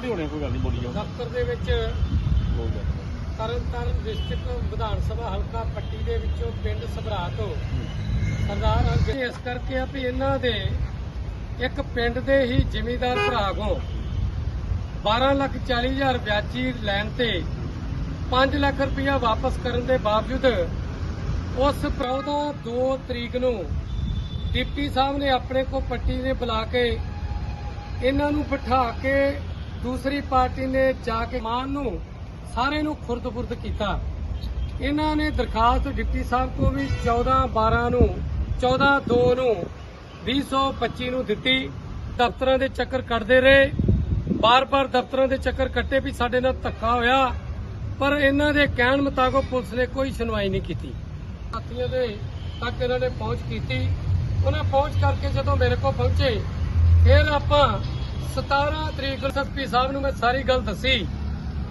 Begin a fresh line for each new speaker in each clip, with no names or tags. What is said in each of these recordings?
ਜੀ
ਹਾਂ ਹੋਣੇ ਕੋਈ ਗੱਲ ਨਹੀਂ ਬੋਲੀ ਜਾਓ
ਦਫ਼ਤਰ ਦੇ ਵਿੱਚ। ਤਰਨਤਾਰਨ ਡਿਸਟ੍ਰਿਕਟ ਵਿਧਾਨ ਸਭਾ ਹਲਕਾ ਪੱਟੀ ਦੇ ਵਿੱਚੋਂ ਪਿੰਡ ਸਭਰਾ ਤੋਂ ਸਰਦਾਰ ਹਰਜੀਤ ਇਸ ਕਰਕੇ ਆ ਵੀ ਇਹਨਾਂ ਦੇ ਇੱਕ ਪਿੰਡ ਦੇ ਹੀ ਜ਼ਿਮੀਂਦਾਰ ਭਰਾ ਕੋ 12 ਲੱਖ 40 ਹਜ਼ਾਰ ਵਿਆਜੀ ਲੈਣ ਤੇ 5 ਲੱਖ ਰੁਪਇਆ ਵਾਪਸ ਕਰਨ ਦੇ ਬਾਵਜੂਦ ਉਸ 14 2 ਤਰੀਕ ਨੂੰ ਡਿਪਟੀ ਸਾਹਿਬ ਨੇ ਆਪਣੇ ਕੋ ਪੱਟੀ ਨੇ ਬੁਲਾ ਕੇ ਇਹਨਾਂ ਨੂੰ ਬਿਠਾ ਕੇ ਦੂਸਰੀ ਪਾਰਟੀ ਨੇ ਜਾ ਕੇ ਮਾਨ ਨੂੰ ਸਾਰੇ ਨੂੰ ਖੁਰਦ-ਬੁਰਦ ਕੀਤਾ। ਇਹਨਾਂ ਨੇ ਦਰਖਾਸਤ ਡਿਪਟੀ ਸਾਹਿਬ ਕੋ ਵੀ 14 12 ਨੂੰ 14 2 ਨੂੰ 2025 ਨੂੰ ਦਿੱਤੀ। ਦਫ਼ਤਰਾਂ ਦੇ ਚੱਕਰ ਕੱਟਦੇ ਰਹੇ। ਬਾਰ-ਬਾਰ ਦਫ਼ਤਰਾਂ ਦੇ ਚੱਕਰ ਕੱਟੇ ਵੀ ਸਾਡੇ ਨਾਲ ਧੱਕਾ ਹੋਇਆ। ਪਰ ਇਹਨਾਂ ਦੇ ਕਹਿਣ ਮੁਤਾਬਕ ਪੁਲਿਸ ਨੇ ਕੋਈ ਸੁਣਵਾਈ ਨਹੀਂ ਕੀਤੀ। ਸਾਥੀਆਂ ਦੇ ਤੱਕ ਇਹਨਾਂ ਨੇ ਪਹੁੰਚ ਕੀਤੀ। ਉਹਨਾਂ ਪਹੁੰਚ ਕਰਕੇ ਜਦੋਂ ਮੇਰੇ ਕੋਲ ਪਹੁੰਚੇ, ਫਿਰ ਆਪਾਂ 17 ਤਰੀਕ ਨੂੰ ਐਸਐਸਪੀ ਸਾਹਿਬ ਨੂੰ ਮੈਂ ਸਾਰੀ ਗੱਲ ਦੱਸੀ,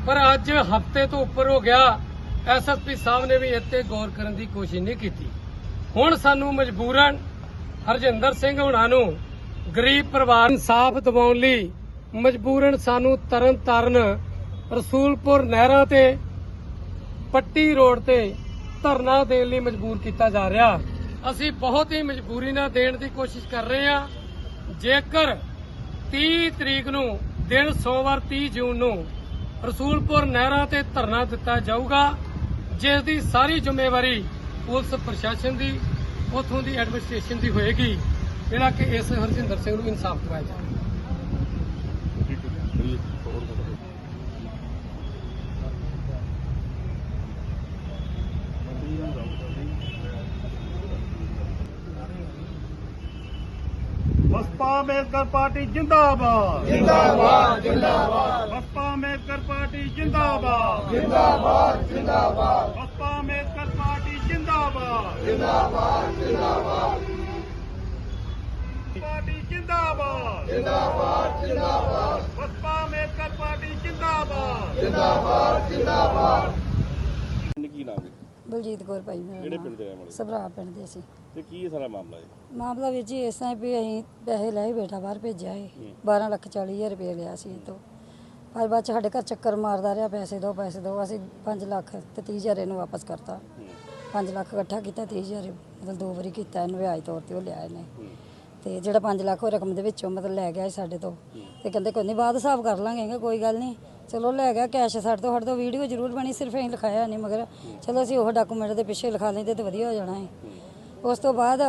ਪਰ ਅੱਜ ਹਫ਼ਤੇ ਤੋਂ ਉੱਪਰ ਹੋ ਗਿਆ ਐਸਐਸਪੀ ਸਾਹਿਬ ਨੇ ਵੀ ਇੱਥੇ ਗੌਰ ਕਰਨ ਦੀ ਕੋਸ਼ਿਸ਼ ਨਹੀਂ ਕੀਤੀ। ਹੁਣ ਸਾਨੂੰ ਮਜਬੂਰਨ ਹਰਜਿੰਦਰ ਸਿੰਘ ਹੁਣਾ ਨੂੰ ਗਰੀਬ ਪਰਿਵਾਰ ਇਨਸਾਫ ਦਿਵਾਉਣ ਲਈ ਮਜਬੂਰਨ ਸਾਨੂੰ ਤਰਨ ਤਾਰਨ ਰਸੂਲਪੁਰ ਨਹਿਰਾਂ ਤੇ, ਪੱਟੀ ਰੋਡ ਤੇ ਧਰਨਾ ਦੇਣ ਲਈ ਮਜਬੂਰ ਕੀਤਾ ਜਾ ਰਿਹਾ। ਅਸੀਂ ਬਹੁਤ ਹੀ ਮਜਬੂਰੀ ਨਾਲ ਦੇਣ ਦੀ ਕੋਸ਼ਿਸ਼ ਕਰ ਰਹੇ ਹਾਂ। ਜੇਕਰ 30 ਤਰੀਕ ਨੂੰ ਦਿਨ ਸੋਮਵਾਰ 30 ਜੂਨ ਨੂੰ ਰਸੂਲਪੁਰ ਨਹਿਰਾਂ ਤੇ ਧਰਨਾ ਦਿੱਤਾ ਜਾਊਗਾ, ਜਿਸ ਦੀ ਸਾਰੀ ਜ਼ਿੰਮੇਵਾਰੀ ਪੁਲਿਸ ਪ੍ਰਸ਼ਾਸਨ ਦੀ, ਉਥੋਂ ਦੀ ਐਡਮਿਨਿਸਟ੍ਰੇਸ਼ਨ ਦੀ ਹੋਏਗੀ। ਜਿਹੜਾ ਕਿ ਇਸ ਹਰਜਿੰਦਰ ਸਿੰਘ ਨੂੰ ਇਨਸਾਫ ਦਿਵਾਇਆ ਜਾਵੇ
ਠੀਕ ਹੈ ਜੀ ਹੋਰ ਬੋਲੋ। ਬਸਪਾ ਅੰਬੇਦਕਰ ਪਾਰਟੀ ਜਿੰਦਾਬਾਦ। ਜਿੰਦਾਬਾਦ ਜਿੰਦਾਬਾਦ। ਬਸਪਾ ਅੰਬੇਦਕਰ ਪਾਰਟੀ ਜਿੰਦਾਬਾਦ। ਜਿੰਦਾਬਾਦ ਜਿੰਦਾਬਾਦ। ਬਸਪਾ ਅੰਬੇਦਕਰ ਪਾਰਟੀ ਜਿੰਦਾਬਾਦ। ਜਿੰਦਾਬਾਦ ਜਿੰਦਾਬਾਦ। ਪਾਰਟੀ ਜਿੰਦਾਬਾਦ। ਜਿੰਦਾਬਾਦ ਜਿੰਦਾਬਾਦ। ਬਸਪਾ ਅੰਬੇਦਕਰ ਪਾਰਟੀ ਜਿੰਦਾਬਾਦ। ਜਿੰਦਾਬਾਦ ਜਿੰਦਾਬਾਦ।
ਬਲਜੀਤ ਕੌਰ ਭਾਈ ਮੇਰਾ
ਕਿਹੜੇ
ਨਾਮ।
ਪਿੰਡ ਦੇ ਰਹਿਣ ਵਾਲੇ?
ਸਭਰਾ ਪਿੰਡ ਦੇ ਸੀ
ਤੇ ਕੀ ਇਹ ਸਾਰਾ ਮਾਮਲਾ ਹੈ
ਮਾਮਲਾ ਵਿੱਚ ਜੀ ਇਸ ਤਰ੍ਹਾਂ ਵੀ ਅਸੀਂ ਪੈਸੇ ਲਏ ਬੇਟਾ ਬਾਹਰ ਭੇਜਿਆ ਏ 12 ਲੱਖ 40 ਹਜ਼ਾਰ ਰੁਪਏ ਲਿਆ ਸੀ ਇਹ ਤੋਂ। ਪਰ ਬਾਅਦ 'ਚ ਸਾਡੇ ਘਰ ਚੱਕਰ ਮਾਰਦਾ ਰਿਹਾ ਪੈਸੇ ਦਿਓ ਪੈਸੇ ਦਿਓ ਅਸੀਂ 5 ਲੱਖ ਤੇ 30 ਹਜ਼ਾਰ ਇਹਨੂੰ ਵਾਪਸ ਕਰਤਾ। 5 ਲੱਖ ਇਕੱਠਾ ਕੀਤਾ 30 ਹਜ਼ਾਰ ਮਤਲਬ ਦੋ ਵਾਰੀ ਕੀਤਾ ਇਹਨੂੰ ਵਿਆਜ ਤੌਰ ਤੇ ਉਹ ਲਿਆ ਇਹਨੇ। ਤੇ ਜਿਹੜਾ 5 ਲੱਖ ਉਹ ਰਕਮ ਦੇ ਵਿੱਚੋਂ ਮਤਲਬ ਲੈ ਗਿਆ ਸੀ ਸਾਡੇ ਤੋਂ। ਤੇ ਕਹਿੰਦੇ ਕੋਈ ਨਹੀਂ ਬਾਅਦ ਹਿਸਾਬ ਕਰ ਲਾਂਗੇ ਮੈਂ ਕੋਈ ਗੱਲ ਨਹੀਂ ਚਲੋ ਲੈ ਗਿਆ ਕੈਸ਼ ਸਾਡੇ ਤੋਂ ਸਾਡੇ ਤੋਂ ਵੀਡੀਓ ਜ਼ਰੂਰ ਬਣੀ, ਸਿਰਫ ਅਸੀਂ ਲਿਖਾਇਆ ਨਹੀਂ ਮਗਰ ਚਲੋ ਅਸੀਂ ਉਹ ਡਾਕੂਮੈਂਟ ਦੇ ਪਿੱਛੇ ਲਿਖਾ ਲੈਂਦੇ ਤੇ ਵਧੀਆ ਹੋ ਜਾਣਾ ਹੈ ਉਸ ਤੋਂ ਬਾਅਦ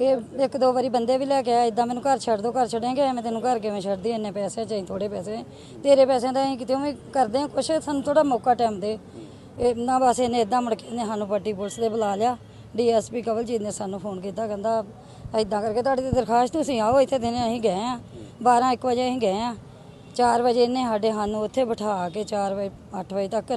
ਇਹ ਇੱਕ ਦੋ ਵਾਰੀ ਬੰਦੇ ਵੀ ਲੈ ਕੇ ਆਏ ਇਦਾਂ ਮੈਨੂੰ ਘਰ ਛੱਡ ਦੋ, ਘਰ ਛੱਡਾਂਗੇ ਐਵੇਂ ਤੈਨੂੰ ਘਰ ਕਿਵੇਂ ਛੱਡਦੀ, ਇੰਨੇ ਪੈਸੇ ਚਾਹੀ ਥੋੜੇ ਪੈਸੇ। ਤੇਰੇ ਪੈਸਿਆਂ ਦਾ ਅਸੀਂ ਕਿਤੇ ਵੀ ਕਰਦੇ ਹਾਂ ਕੁਛ, ਸਾਨੂੰ ਥੋੜਾ ਮੌਕਾ ਟਾਈਮ ਦੇ। ਇਹ ਨਾ ਬਸ ਇਹਨੇ ਇਦਾਂ ਮੁੜ ਕੇ ਇਹਨੇ ਸਾਨੂੰ ਪੱਟੀ ਪੁਲਿਸ ਦੇ ਬੁਲਾ ਲਿਆ। ਡੀਐਸਪੀ ਕਵਲਜੀਤ ਨੇ ਸਾਨੂੰ ਫੋਨ ਕੀਤਾ, ਕਹਿੰਦਾ ਇਦਾਂ ਕਰਕੇ ਤੁਹਾਡੀ ਤੇ ਦਰਖਾਸਤ ਤੁਸੀਂ ਆਓ, ਇੱਥੇ ਦਿਨੇ ਅਸੀਂ ਗਏ ਆ 12 1 ਵਜੇ ਅਸੀਂ ਗਏ ਆ 4 ਵਜੇ ਇਹਨੇ ਸਾਡੇ ਸਾਨੂੰ ਉੱਥੇ ਬਿਠਾ ਕੇ 4 ਵਜੇ 8 ਵਜੇ ਤੱਕ।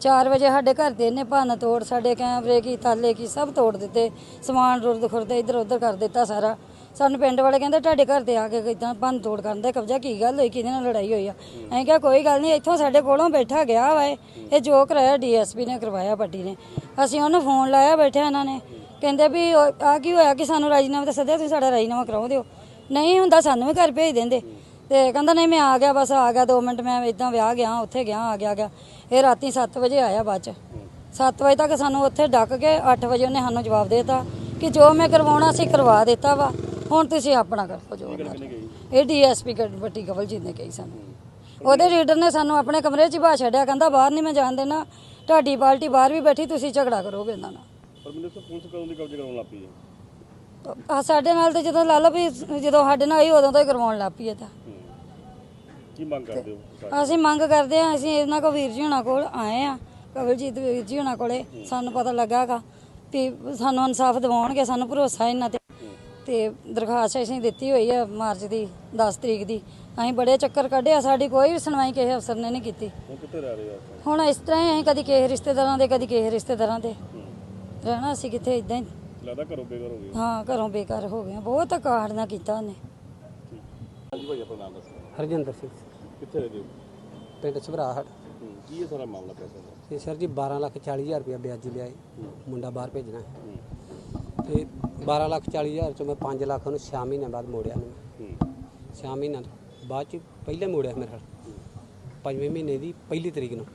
4 ਵਜੇ ਸਾਡੇ ਘਰ ਦੇ ਇਹਨੇ ਭੰਨ ਤੋੜ ਸਾਡੇ ਕੈਮਰੇ ਕੀ, ਤਾਲੇ ਕੀ, ਸਭ ਤੋੜ ਦਿੱਤੇ, ਸਮਾਨ ਰੁਰਦ ਖੁਰਦ ਇੱਧਰ ਉੱਧਰ ਕਰ ਦਿੱਤਾ ਸਾਰਾ। ਸਾਨੂੰ ਪਿੰਡ ਵਾਲੇ ਕਹਿੰਦੇ ਤੁਹਾਡੇ ਘਰ ਤੇ ਆ ਕੇ ਇਦਾਂ ਭੰਨ ਤੋੜ ਕਰਨ ਦਾ ਕਬਜ਼ਾ, ਕੀ ਗੱਲ ਹੋਈ, ਕਿਹਦੇ ਨਾਲ ਲੜਾਈ ਹੋਈ ਆ? ਅਸੀਂ ਕਿਹਾ, ਕੋਈ ਗੱਲ ਨਹੀਂ, ਇੱਥੋਂ ਸਾਡੇ ਕੋਲੋਂ ਬੈਠਾ ਗਿਆ ਵਾ ਇਹ। ਇਹ ਜੋ ਕਰਾਇਆ ਡੀਐਸਪੀ ਨੇ, ਕਰਵਾਇਆ ਪੱਟੀ ਨੇ। ਅਸੀਂ ਉਹਨੂੰ ਫੋਨ ਲਾਇਆ ਬੈਠਿਆ ਇਹਨਾਂ ਨੇ। ਕਹਿੰਦੇ ਵੀ ਆ ਕੀ ਹੋਇਆ ਕਿ ਸਾਨੂੰ ਰਾਜੀਨਾਮਾ ਤਾਂ ਸੱਦਿਆ, ਤੁਸੀਂ ਸਾਡਾ ਰਾਜੀਨਾਮਾ ਕਰਾਓ ਦਿਓ। ਨਹੀਂ ਹੁੰਦਾ, ਸਾਨੂੰ ਵੀ ਘਰ ਭੇਜ ਦਿੰਦੇ। ਤੇ ਕਹਿੰਦਾ, ਨਹੀਂ, ਮੈਂ ਆ ਗਿਆ, ਬਸ ਆ ਗਿਆ 2 ਮਿੰਟ, ਮੈਂ ਇਦਾਂ ਵਿਆਹ ਗਿਆ, ਉੱਥੇ ਗਿਆ, ਆ ਗਿਆ ਆ ਗਿਆ। ਇਹ ਰਾਤੀ 7 ਵਜੇ ਆਇਆ ਬਾਅਦ ਚ। 7 ਵਜੇ ਤੱਕ ਸਾਨੂੰ ਉੱਥੇ ਡੱਕ ਕੇ 8 ਵਜੇ ਉਹਨੇ ਸਾਨੂੰ ਜਵਾਬ ਦੇਤਾ ਕਿ ਜੋ ਮੈਂ ਕਰਵਾਉਣਾ ਸੀ ਕਰਵਾ ਦਿੱਤਾ ਵਾ। ਹੁਣ ਤੁਸੀਂ ਆਪਣਾ ਕਰੋ ਜੋ। ਇਹ ਡੀਐਸਪੀ ਵੱਟੀ ਕਵਲਜੀਤ ਨੇ ਕਹੀ ਸਾਨੂੰ। ਉਹਦੇ ਲੀਡਰ ਨੇ ਸਾਨੂੰ ਆਪਣੇ ਕਮਰੇ 'ਚ ਹੀ ਬਾਹਰ ਛੱਡਿਆ ਕਹਿੰਦਾ ਬਾਹਰ ਨਹੀਂ ਮੈਂ ਜਾਣ ਦੇਣਾ। ਤੁਹਾਡੀ ਪਾਰਟੀ ਬਾਹਰ ਵੀ ਬੈਠੀ ਤੁਸੀਂ ਝਗੜਾ ਕਰੋਗੇ ਇਹਨਾਂ ਨਾਲ।
ਪਰ ਮੈਨੂੰ ਤਾਂ ਪੁਲਿਸ ਕਦੋਂ ਦੀ ਕਬਜ਼ੇ ਕਰਾਉਣ ਲੱਗ ਪਈ ਹੈ?
ਆ ਸਾਡੇ ਨਾਲ ਤੇ ਜਦੋਂ ਲਾ ਲਓ ਵੀ ਜਦੋਂ ਸਾਡੇ ਨਾਲ ਆਈ ਉਦੋਂ ਤੋਂ ਹੀ ਕਰਵਾਉਣ ਲੱਗ ਪਈ ਇਹ ਤਾਂ।
ਕੀ ਮੰਗ ਕਰਦੇ ਹੋ
ਅਸੀਂ ਮੰਗ ਕਰਦੇ ਹਾਂ ਅਸੀਂ ਇਹਨਾਂ ਕੋ ਵੀਰ ਜੀ ਹੁਣਾਂ ਕੋਲ ਆਏ ਆ ਕਵਲਜੀਤ ਵੀਰ ਜੀ ਹੁਣਾਂ ਕੋਲੇ। ਸਾਨੂੰ ਪਤਾ ਲੱਗਾਗਾ ਵੀ ਸਾਨੂੰ ਇਨਸਾਫ ਦਿਵਾਉਣਗੇ ਸਾਨੂੰ ਭਰੋਸਾ ਇਹਨਾਂ ਤੇ। ਤੇ ਦਰਖਾਸਤ ਅਸੀਂ ਦਿੱਤੀ ਹੋਈ ਹੈ ਮਾਰਚ ਦੀ 10 ਤਰੀਕ ਦੀ। ਅਸੀਂ ਬੜੇ ਚੱਕਰ ਕੱਢੇ ਆ ਸਾਡੀ ਕੋਈ ਵੀ ਸੁਣਵਾਈ ਕਿਸੇ ਅਫਸਰ ਨੇ ਨਹੀਂ ਕੀਤੀ।
ਹੁਣ ਕਿੱਥੇ ਰਹਿ ਰਹੇ ਹੋ
ਹੁਣ ਇਸ ਤਰ੍ਹਾਂ ਹੀ ਅਸੀਂ ਕਦੀ ਕਿਸੇ ਰਿਸ਼ਤੇਦਾਰਾਂ ਦੇ ਕਦੀ ਕਿਸੇ ਰਿਸ਼ਤੇਦਾਰਾਂ ਦੇ। ਰਹਿਣਾ ਅਸੀਂ ਕਿੱਥੇ ਇਦਾਂ ਹੀ।
ਲੱਗਦਾ ਘਰੋਂ ਬੇਘਰ ਹੋ ਗਏ
ਹਾਂ। ਘਰੋਂ ਬੇਕਾਰ ਹੋ ਗਏ। ਬਹੁਤ ਕਾਹੜ ਨਾ ਕੀਤਾ ਉਹਨੇ।
ਹਾਂਜੀ ਭਾਈ ਆਪਣਾ ਨਾਮ ਦੱਸੋ।
ਹਰਜਿੰਦਰ ਸਿੰਘ।
ਕਿੱਥੇ ਰਹਿੰਦੇ ਹੋ?
ਪਿੰਡ ਸਭਰਾਹਟ
ਕੀ ਇਹ ਸਾਰਾ ਮਾਮਲਾ ਪੈਸਾ ਦਾ
ਤੇ ਸਰ ਜੀ 12 ਲੱਖ 40 ਹਜ਼ਾਰ ਰੁਪਇਆ ਵਿਆਜੀ ਲਿਆ ਏ। ਮੁੰਡਾ ਬਾਹਰ ਭੇਜਣਾ ਤੇ 12 ਲੱਖ 40 ਹਜ਼ਾਰ ਚੋਂ ਮੈਂ 5 ਲੱਖ ਉਹਨੂੰ 6 ਮਹੀਨਿਆਂ ਬਾਅਦ ਮੋੜਿਆ ਨੂੰ
ਹੂੰ।
6 ਮਹੀਨਿਆਂ ਤੋਂ ਬਾਅਦ ਚ ਪਹਿਲੇ ਮੋੜਿਆ ਮੇਰੇ ਨਾਲ ਪੰਜਵੇਂ ਮਹੀਨੇ ਦੀ ਪਹਿਲੀ ਤਰੀਕ ਨੂੰ।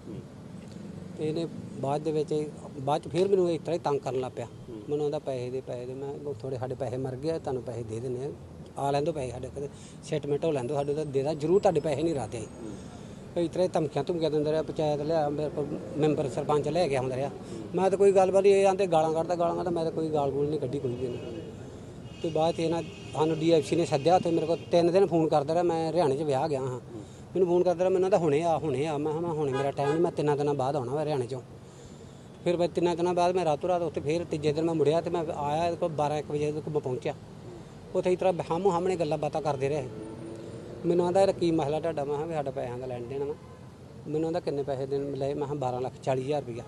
ਤੇ ਇਹਨੇ ਬਾਅਦ ਦੇ ਵਿੱਚ ਬਾਅਦ ਚ ਫਿਰ ਮੈਨੂੰ ਇਸ ਤਰ੍ਹਾਂ ਹੀ ਤੰਗ ਕਰਨ ਲੱਗ ਪਿਆ। ਮੈਨੂੰ ਆਂਦਾ ਪੈਸੇ ਦੇ ਪੈਸੇ ਦੇ। ਮੈਂ ਕਿਹਾ ਥੋੜੇ ਸਾਡੇ ਪੈਸੇ ਮਰ ਗਏ ਤੁਹਾਨੂੰ ਪੈਸੇ ਦੇ ਦਿੰਦੇ ਆ। ਆ ਲੈਂਦੋ ਪੈਸੇ ਸਾਡੇ ਕਦੇ ਸੈਟਲਮੈਂਟ ਹੋ ਲੈਂਦੋ ਸਾਡੇ ਤਾਂ ਦੇ ਦਾ ਜ਼ਰੂਰ ਤੁਹਾਡੇ ਪੈਸੇ ਨਹੀਂ ਰਾਤੇ ਕਈ ਤਰ੍ਹਾਂ ਹੀ ਧਮਕੀਆਂ ਧਮਕੀਆਂ ਦਿੰਦਾ ਰਿਹਾ, ਪੰਚਾਇਤ ਲਿਆ, ਮੇਰੇ ਕੋਲ ਮੈਂਬਰ ਸਰਪੰਚ ਲੈ ਕੇ ਆਉਂਦਾ ਰਿਹਾ। ਮੈਂ ਤਾਂ ਕੋਈ ਗੱਲਬਾਤ ਇਹ ਆਂਦੇ ਗਾਲਾਂ ਕੱਢਦਾ ਗਾਲਾਂ ਕੱਢਦਾ, ਮੈਂ ਤਾਂ ਕੋਈ ਗਾਲ ਗੂਲ ਨਹੀਂ ਕੱਢੀ ਕੋਈ ਵੀ ਨਹੀਂ ਤੇ ਬਾਅਦ 'ਚ ਇਹਨਾਂ, ਸਾਨੂੰ ਡੀਐਫਸੀ ਨੇ ਸੱਦਿਆ ਤੇ ਮੇਰੇ ਕੋਲ ਤਿੰਨ ਦਿਨ ਫੋਨ ਕਰਦਾ ਰਿਹਾ, ਮੈਂ ਹਰਿਆਣੇ 'ਚ ਵਿਆਹ ਗਿਆ ਹਾਂ। ਮੈਨੂੰ ਫੋਨ ਕਰਦਾ ਰਿਹਾ, ਮੈਨੂੰ ਤਾਂ ਹੁਣੇ ਆ ਹੁਣੇ ਆ। ਮੈਂ ਕਿਹਾ, ਮੈਂ ਹੁਣੇ ਮੇਰਾ ਟਾਈਮ ਨਹੀਂ ਮੈਂ ਤਿੰਨਾਂ ਦਿਨਾਂ ਬਾਅਦ ਆਉਣਾ ਵਾ ਹਰਿਆਣੇ 'ਚੋਂ। ਫਿਰ ਮੈਂ ਤਿੰਨਾਂ ਦਿਨਾਂ ਬਾਅਦ ਮੈਂ ਰਾਤੋਂ ਰਾਤ ਉੱਥੇ ਫਿਰ ਤੀਜੇ ਦਿਨ ਮੈਂ ਮੁੜਿਆ ਤੇ ਮੈਂ ਆਇਆ ਇਹਦੇ ਕੋਲ 12 1 ਵਜੇ ਕੋਲ ਮੈਂ ਪਹੁੰਚਿਆ। ਉੱਥੇ ਇਸ ਤਰ੍ਹਾਂ ਹਾਮੋ ਸਾਹਮਣੇ ਗੱਲਾਂ ਬਾਤਾਂ ਕਰਦੇ ਰਹੇ। ਮੈਨੂੰ ਆਂਦਾ ਕੀ ਮਸਲਾ ਤੁਹਾਡਾ? ਮੈਂ ਕਿਹਾ ਵੀ ਸਾਡਾ ਪੈਸਿਆਂ ਦਾ ਲੈਣ ਦੇਣਾ ਵਾ ਮੈਨੂੰ ਆਂਦਾ ਕਿੰਨੇ ਪੈਸੇ ਦੇਣ? ਲਏ ਮੈਂ ਕਿਹਾ 12 ਲੱਖ 40 ਹਜ਼ਾਰ ਰੁਪਇਆ।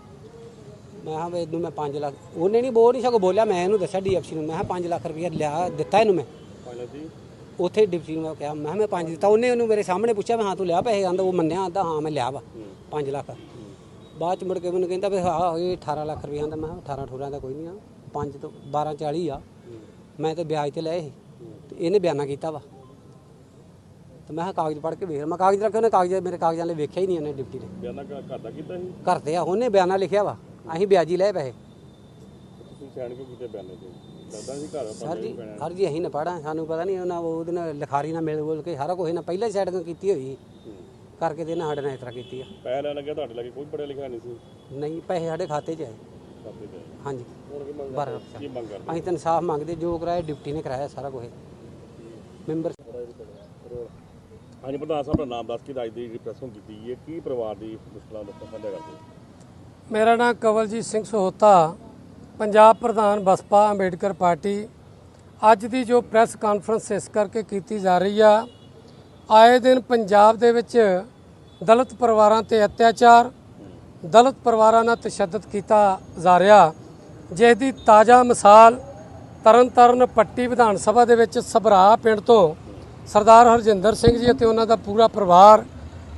ਮੈਂ ਕਿਹਾ ਵੀ ਇਹਨੂੰ ਮੈਂ 5 ਲੱਖ ਉਹਨੇ ਨਹੀਂ ਬੋਲ ਨਹੀਂ ਸਗੋਂ ਬੋਲਿਆ ਮੈਂ ਇਹਨੂੰ ਦੱਸਿਆ ਡੀਐਫਸੀ ਨੂੰ। ਮੈਂ ਕਿਹਾ 5 ਲੱਖ ਰੁਪਇਆ ਲਿਆ ਦਿੱਤਾ ਇਹਨੂੰ ਮੈਂ। ਉੱਥੇ ਡਿਪਟੀ ਨੂੰ ਕਿਹਾ ਮੈਂ ਮੈਂ 5 ਦਿੱਤਾ। ਉਹਨੇ ਉਹਨੂੰ ਮੇਰੇ ਸਾਹਮਣੇ ਪੁੱਛਿਆ ਮੈਂ ਹਾਂ ਤੂੰ ਲਿਆ ਪੈਸੇ? ਆਂਦਾ ਉਹ ਮੰਨਿਆ ਆਂਦਾ ਹਾਂ ਮੈਂ ਲਿਆ ਵਾ 5 ਲੱਖ। ਬਾਅਦ ਚ ਮੁੜ ਕੇ ਮੈਨੂੰ ਕਹਿੰਦਾ ਵੀ ਹਾਂ ਇਹ 18 ਲੱਖ ਰੁਪਇਆ ਆਂਦਾ ਮੈਂ ਕਿਹਾ 18 ਠੋਰਾਂ ਦਾ ਕੋਈ ਨਹੀਂ ਆ 5 ਤੋਂ 12 40 ਆ। ਮੈਂ ਤੇ ਵਿਆਜ ਤੇ ਲਏ ਸੀ ਤੇ ਇਹਨੇ ਬਿਆਨਾ ਕੀਤਾ ਵਾ। ਤੇ ਮੈਂ ਕਿਹਾ ਕਾਗਜ਼ ਪੜ੍ਹ ਕੇ ਵੇਖ ਮੈਂ ਕਾਗਜ਼ ਰੱਖੇ ਉਹਨੇ ਕਾਗਜ਼ ਮੇਰੇ ਕਾਗਜ਼ਾਂ ਲਈ ਵੇਖਿਆ ਹੀ ਨਹੀਂ ਉਹਨੇ ਡਿਪਟੀ ਨੇ
ਬਿਆਨਾ ਘ- ਘਰ ਦਾ ਕੀਤਾ ਸੀ?
ਘਰ ਤੇ ਆ ਉਹਨੇ ਬਿਆਨਾ ਲਿਖਿਆ ਵਾ। ਅਸੀਂ ਵਿਆਜੀ ਲਏ ਪੈਸੇ।
ਤੁਸੀਂ ਸੈਣ ਕਿਉਂ ਕੀਤੇ ਬਿਆਨੇ ਤੇ? ਲੱਗਦਾ ਸੀ ਘਰ
ਸਰ ਜੀ ਹਰ ਜੀ ਅਸੀਂ ਨਾ ਪੜਾਂ ਸਾਨੂੰ ਪਤਾ ਨਹੀਂ ਉਹਨਾਂ ਉਹਦੇ ਨਾਲ ਲਿਖਾਰੀ ਨਾਲ ਮਿਲ ਬੋਲ ਕੇ ਸਾਰਾ ਕੁਝ ਨਾ ਪਹਿਲਾਂ ਹੀ ਸੈਟਿੰਗ ਕੀਤੀ ਹੋਈ ਕਰਕੇ ਤੇ ਇਹਨਾਂ ਸਾਡੇ ਨਾਲ ਇਸ ਤਰ੍ਹਾਂ ਕੀਤੀ ਆ।
ਪੈਸੇ ਲੈਣ ਲੱਗਿਆ ਤੁਹਾਡੇ ਲੱਗੇ ਕੋਈ ਪੜਿਆ ਲਿਖਿਆ ਨਹੀਂ ਸੀ?
ਨਹੀਂ ਪੈਸੇ ਸਾਡੇ ਖਾਤੇ 'ਚ ਆਏ।
ਖਾਤੇ ਤੇ
ਹਾਂਜੀ।
ਹੁਣ ਕੀ ਮੰਗ
ਬਾਰਾਂ
ਕੀ ਮੰਗ ਕਰਦੇ?
ਅਸੀਂ ਤਾਂ ਇਨਸਾਫ ਮੰਗਦੇ ਜੋ ਕਰਾਇਆ ਡਿਪਟੀ ਨੇ ਕਰਾਇਆ ਸਾਰਾ ਕੁਝ ਮੈਂਬਰ
ਹਾਂਜੀ, ਪ੍ਰਧਾਨ ਸਾਹਿਬ ਦਾ ਨਾਮ ਦੱਸ ਕੇ ਅੱਜ ਦੀ ਜਿਹੜੀ ਪ੍ਰੈਸੋਂ ਕੀਤੀ ਹੈ, ਕੀ ਪਰਿਵਾਰ ਦੀ ਮੁਸ਼ਕਲਾਂ ਦਾ ਸਾਂਝਾ ਕਰਦੇ
ਮੇਰਾ ਨਾਮ ਕਵਲਜੀਤ ਸਿੰਘ ਸਹੋਤਾ, ਪੰਜਾਬ ਪ੍ਰਧਾਨ ਬਸਪਾ ਅੰਬੇਡਕਰ ਪਾਰਟੀ। ਅੱਜ ਦੀ ਜੋ ਪ੍ਰੈਸ ਕਾਨਫਰੰਸ ਇਸ ਕਰਕੇ ਕੀਤੀ ਜਾ ਰਹੀ ਆ, ਆਏ ਦਿਨ ਪੰਜਾਬ ਦੇ ਵਿੱਚ ਦਲਿਤ ਪਰਿਵਾਰਾਂ ਤੇ ਅਤਿਆਚਾਰ, ਦਲਿਤ ਪਰਿਵਾਰਾਂ ਨਾਲ ਤਸ਼ੱਦਦ ਕੀਤਾ ਜਾ ਰਿਹਾ। ਜਿਸ ਦੀ ਤਾਜ਼ਾ ਮਿਸਾਲ ਤਰਨਤਾਰਨ ਪੱਟੀ ਵਿਧਾਨ ਸਭਾ ਦੇ ਵਿੱਚ ਸਭਰਾ ਪਿੰਡ ਤੋਂ ਸਰਦਾਰ ਹਰਜਿੰਦਰ ਸਿੰਘ ਜੀ ਅਤੇ ਉਹਨਾਂ ਦਾ ਪੂਰਾ ਪਰਿਵਾਰ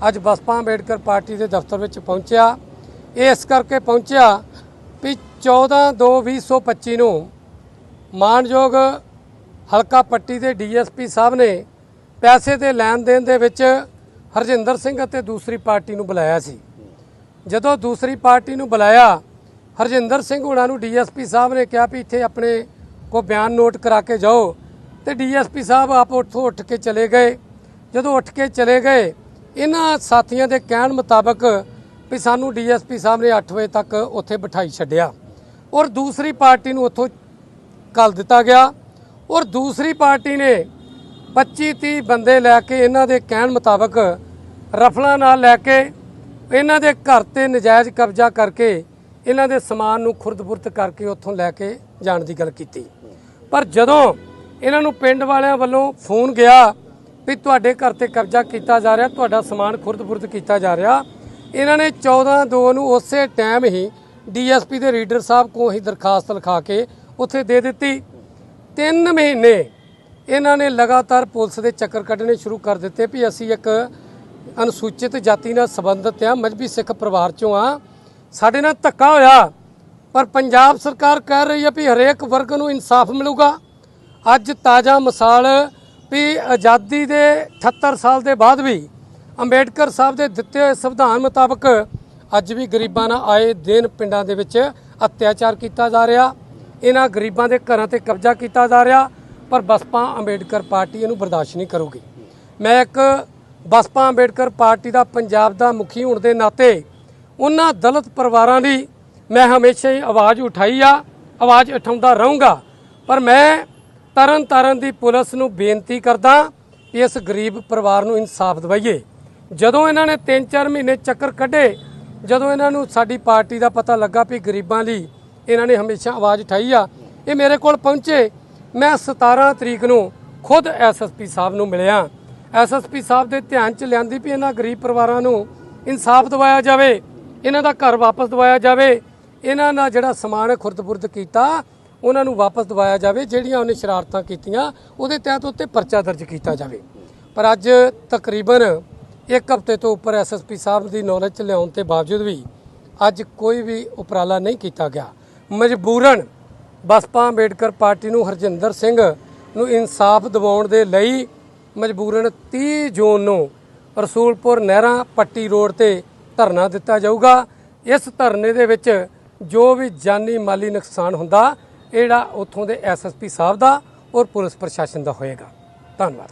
ਅੱਜ ਬਸਪਾ ਅੰਬੇਡਕਰ ਪਾਰਟੀ ਦੇ ਦਫ਼ਤਰ ਵਿੱਚ ਪਹੁੰਚਿਆ। ਇਹ ਇਸ ਕਰਕੇ ਪਹੁੰਚਿਆ ਵੀ 14/2/2025 ਨੂੰ ਮਾਨਯੋਗ ਹਲਕਾ ਪੱਟੀ ਦੇ ਡੀਐਸਪੀ ਸਾਹਿਬ ਨੇ ਪੈਸੇ ਦੇ ਲੈਣ ਦੇਣ ਦੇ ਵਿੱਚ ਹਰਜਿੰਦਰ ਸਿੰਘ ਅਤੇ ਦੂਸਰੀ ਪਾਰਟੀ ਨੂੰ ਬੁਲਾਇਆ ਸੀ। ਜਦੋਂ ਦੂਸਰੀ ਪਾਰਟੀ ਨੂੰ ਬੁਲਾਇਆ, ਹਰਜਿੰਦਰ ਸਿੰਘ ਹੁਣਾਂ ਨੂੰ ਡੀਐਸਪੀ ਸਾਹਿਬ ਨੇ ਕਿਹਾ ਵੀ ਇੱਥੇ ਆਪਣੇ ਕੋ ਬਿਆਨ ਨੋਟ ਕਰਾ ਕੇ ਜਾਓ। ਤੇ ਡੀਐਸਪੀ ਸਾਹਿਬ ਆਪ ਉੱਥੋਂ ਉੱਠ ਕੇ ਚਲੇ ਗਏ। ਜਦੋਂ ਉੱਠ ਕੇ ਚਲੇ ਗਏ, ਇਹਨਾਂ ਸਾਥੀਆਂ ਦੇ ਕਹਿਣ ਮੁਤਾਬਕ ਵੀ ਸਾਨੂੰ ਡੀਐਸਪੀ ਸਾਹਿਬ ਨੇ 8 ਵਜੇ ਤੱਕ ਉੱਥੇ ਬਿਠਾਈ ਛੱਡਿਆ। ਔਰ ਦੂਸਰੀ ਪਾਰਟੀ ਨੂੰ ਉੱਥੋਂ ਕੱਲ ਦਿੱਤਾ ਗਿਆ। ਔਰ ਦੂਸਰੀ ਪਾਰਟੀ ਨੇ 25 30 ਬੰਦੇ ਲੈ ਕੇ ਇਹਨਾਂ ਦੇ ਕਹਿਣ ਮੁਤਾਬਕ ਰਫਲਾਂ ਨਾਲ ਲੈ ਕੇ ਇਹਨਾਂ ਦੇ ਘਰ ਤੇ ਨਜਾਇਜ਼ ਕਬਜ਼ਾ ਕਰਕੇ ਇਹਨਾਂ ਦੇ ਸਮਾਨ ਨੂੰ ਖੁਰਦਬੁਰਦ ਕਰਕੇ ਉੱਥੋਂ ਲੈ ਕੇ ਜਾਣ ਦੀ ਗੱਲ ਕੀਤੀ। ਪਰ ਜਦੋਂ ਇਹਨਾਂ ਨੂੰ ਪਿੰਡ ਵਾਲਿਆਂ ਵੱਲੋਂ ਫੋਨ ਗਿਆ ਵੀ ਤੁਹਾਡੇ ਘਰ ਤੇ ਕਬਜ਼ਾ ਕੀਤਾ ਜਾ ਰਿਹਾ, ਤੁਹਾਡਾ ਸਮਾਨ ਖੁਰਦ-ਬੁਰਦ ਕੀਤਾ ਜਾ ਰਿਹਾ। ਇਹਨਾਂ ਨੇ 14 2 ਨੂੰ ਉਸੇ ਟਾਈਮ ਹੀ ਡੀਐਸਪੀ ਦੇ ਰੀਡਰ ਸਾਹਿਬ ਕੋਲ ਹੀ ਦਰਖਾਸਤ ਲਿਖਾ ਕੇ ਉੱਥੇ ਦੇ ਦਿੱਤੀ। ਤਿੰਨ ਮਹੀਨੇ ਇਹਨਾਂ ਨੇ ਲਗਾਤਾਰ ਪੁਲਿਸ ਦੇ ਚੱਕਰ ਕੱਢਣੇ ਸ਼ੁਰੂ ਕਰ ਦਿੱਤੇ ਵੀ ਅਸੀਂ ਇੱਕ ਅਨੁਸੂਚਿਤ ਜਾਤੀ ਨਾਲ ਸੰਬੰਧਿਤ ਆ ਮਜਬੀ ਸਿੱਖ ਪਰਿਵਾਰ ਚੋਂ ਆ ਸਾਡੇ ਨਾਲ ਧੱਕਾ ਹੋਇਆ, ਪਰ ਪੰਜਾਬ ਸਰਕਾਰ ਕਹਿ ਰਹੀ ਹੈ ਵੀ ਹਰੇਕ ਵਰਗ ਨੂੰ ਇਨਸਾਫ ਮਿਲੂਗਾ। ਅੱਜ ਤਾਜ਼ਾ ਮਿਸਾਲ ਵੀ ਆਜ਼ਾਦੀ ਦੇ 78 ਸਾਲ ਦੇ ਬਾਅਦ ਵੀ ਅੰਬੇਡਕਰ ਸਾਹਿਬ ਦੇ ਦਿੱਤੇ ਹੋਏ ਸੰਵਿਧਾਨ ਮੁਤਾਬਕ ਅੱਜ ਵੀ ਗਰੀਬਾਂ ਨਾਲ ਆਏ ਦਿਨ ਪਿੰਡਾਂ ਦੇ ਵਿੱਚ ਅਤਿਆਚਾਰ ਕੀਤਾ ਜਾ ਰਿਹਾ, ਇਹਨਾਂ ਗਰੀਬਾਂ ਦੇ ਘਰਾਂ ਤੇ ਕਬਜ਼ਾ ਕੀਤਾ ਜਾ ਰਿਹਾ, ਪਰ ਬਸਪਾ ਅੰਬੇਡਕਰ ਪਾਰਟੀ ਇਹਨੂੰ ਬਰਦਾਸ਼ਤ ਨਹੀਂ ਕਰੂਗੀ। ਮੈਂ ਇੱਕ ਬਸਪਾ ਅੰਬੇਡਕਰ ਪਾਰਟੀ ਦਾ ਪੰਜਾਬ ਦਾ ਮੁਖੀ ਹੋਣ ਦੇ ਨਾਤੇ ਉਹਨਾਂ ਦਲਿਤ ਪਰਿਵਾਰਾਂ ਦੀ ਮੈਂ ਹਮੇਸ਼ਾ ਹੀ ਆਵਾਜ਼ ਉਠਾਈ ਆ, ਆਵਾਜ਼ ਉਠਾਉਂਦਾ ਰਹੂੰਗਾ, ਪਰ ਮੈਂ ਤਰਨ ਤਾਰਨ ਦੀ ਪੁਲਿਸ ਨੂੰ ਬੇਨਤੀ ਕਰਦਾ ਇਸ ਗਰੀਬ ਪਰਿਵਾਰ ਨੂੰ ਇਨਸਾਫ ਦਿਵਾਈਏ। ਜਦੋਂ ਇਹਨਾਂ ਨੇ 3-4 ਮਹੀਨੇ ਚੱਕਰ ਕੱਢੇ, ਜਦੋਂ ਇਹਨਾਂ ਨੂੰ ਸਾਡੀ ਪਾਰਟੀ ਦਾ ਪਤਾ ਲੱਗਾ ਵੀ ਗਰੀਬਾਂ ਲਈ ਇਹਨਾਂ ਨੇ ਹਮੇਸ਼ਾ ਆਵਾਜ਼ ਉਠਾਈ ਆ, ਇਹ ਮੇਰੇ ਕੋਲ ਪਹੁੰਚੇ। ਮੈਂ 17 ਤਰੀਕ ਨੂੰ ਖੁਦ ਐਸਐਸਪੀ ਸਾਹਿਬ ਨੂੰ ਮਿਲਿਆ। ਐਸਐਸਪੀ ਸਾਹਿਬ ਦੇ ਧਿਆਨ ਚ ਲਿਆਂਦੀ ਵੀ ਇਹਨਾਂ ਗਰੀਬ ਪਰਿਵਾਰਾਂ ਨੂੰ ਇਨਸਾਫ ਦਿਵਾਇਆ ਜਾਵੇ, ਇਹਨਾਂ ਦਾ ਘਰ ਵਾਪਸ ਦਿਵਾਇਆ ਜਾਵੇ। ਇਹਨਾਂ ਦਾ ਜਿਹੜਾ ਸਮਾਨ ਖੁਰਦ-ਬੁਰਦ ਕੀਤਾ ਉਹਨਾਂ ਨੂੰ ਵਾਪਸ ਦਿਵਾਇਆ ਜਾਵੇ, ਜਿਹੜੀਆਂ ਉਹਨੇ ਸ਼ਰਾਰਤਾਂ ਕੀਤੀਆਂ, ਉਹਦੇ ਤਹਿਤ ਉੱਤੇ ਪਰਚਾ ਦਰਜ ਕੀਤਾ ਜਾਵੇ। ਪਰ ਅੱਜ ਤਕਰੀਬਨ ਇੱਕ ਹਫ਼ਤੇ ਤੋਂ ਉੱਪਰ ਐਸਐਸਪੀ ਸਾਹਿਬ ਦੀ ਨੌਲੇਜ ਚ ਲਿਆਉਣ ਤੇ ਬਾਵਜੂਦ ਵੀ ਅੱਜ ਕੋਈ ਵੀ ਉਪਰਾਲਾ ਨਹੀਂ ਕੀਤਾ ਗਿਆ। ਮਜਬੂਰਨ ਬਸਪਾ ਅੰਬੇਡਕਰ ਪਾਰਟੀ ਨੂੰ ਹਰਜਿੰਦਰ ਸਿੰਘ ਨੂੰ ਇਨਸਾਫ ਦਿਵਾਉਣ ਦੇ ਲਈ ਮਜਬੂਰਨ 30 ਜੂਨ ਨੂੰ ਰਸੂਲਪੁਰ ਨਹਿਰਾਂ ਪੱਟੀ ਰੋਡ ਤੇ ਧਰਨਾ ਦਿੱਤਾ ਜਾਊਗਾ। ਇਸ ਧਰਨੇ ਦੇ ਵਿੱਚ ਜੋ ਵੀ ਜਾਨੀ ਮਾਲੀ ਨੁਕਸਾਨ ਹੁੰਦਾ ਇਹ ਜਿਹੜਾ ਉੱਥੋਂ ਦੇ ਐਸਐਸਪੀ ਸਾਹਿਬ ਦਾ ਔਰ ਪੁਲਿਸ ਪ੍ਰਸ਼ਾਸਨ ਦਾ ਹੋਏਗਾ। ਧੰਨਵਾਦ।